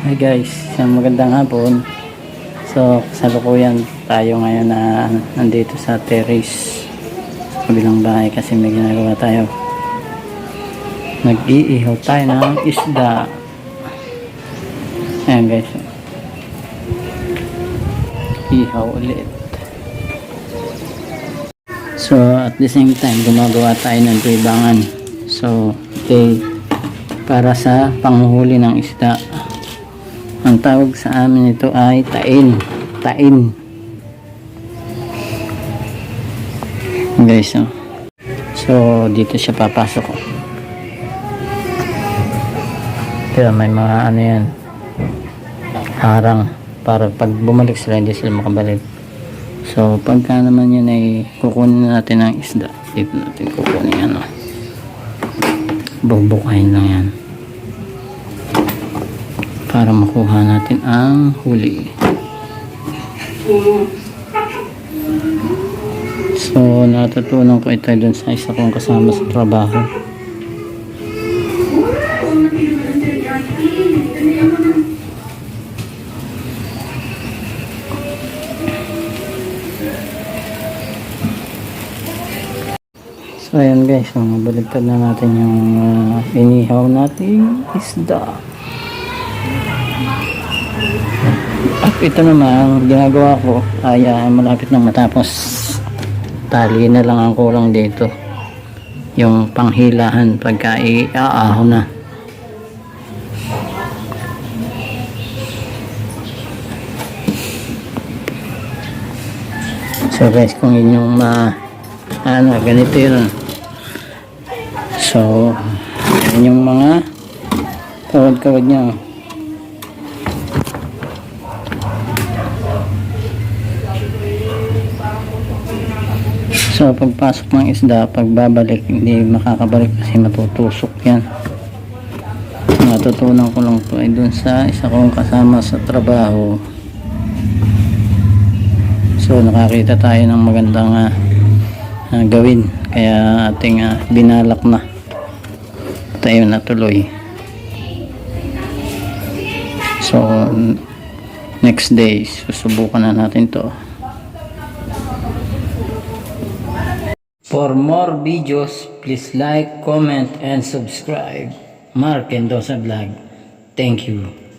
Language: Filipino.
Hi guys, magandang hapon. So, kasalukuyan tayo ngayon na nandito sa terrace sa kabilang bahay kasi may ginagawa tayo. Nag-iihaw tayo ng isda. Ayan guys. Ihaw ulit. So, at the same time, gumagawa tayo ng tuibangan. So, okay, para sa panghuhuli ng isda. Ang tawag sa amin ito ay tain. Tain. Guys, oh. So, dito siya papasok. oh. Pero may mga ano yan. Harang. Para pag bumalik sila, hindi sila makabalik. So, pagka naman yun ay kukunin natin ang isda. Dito natin kukunin yan, oh. Bubukayin lang yan para makuha natin ang huli. So, natutunan ko ito dun sa isa kong kasama sa trabaho. So, ayan guys, so, na natin yung uh, inihaw nating isda. At ito naman, ginagawa ko ay ah, malapit nang matapos. Tali na lang ang kulang dito. Yung panghilahan pagka iaaho na. So guys, kung inyong ma ano, ganito yun. So, yung mga kawad-kawad niya. So pagpasok ng isda, pagbabalik, hindi makakabalik kasi matutusok yan. Natutunan ko lang to ay dun sa isa kong kasama sa trabaho. So nakakita tayo ng magandang ah, ah, gawin. Kaya ating ah, binalak na. Tayo natuloy. So next day, susubukan na natin to. For more videos, please like, comment, and subscribe. Mark Mendoza Vlog. Thank you.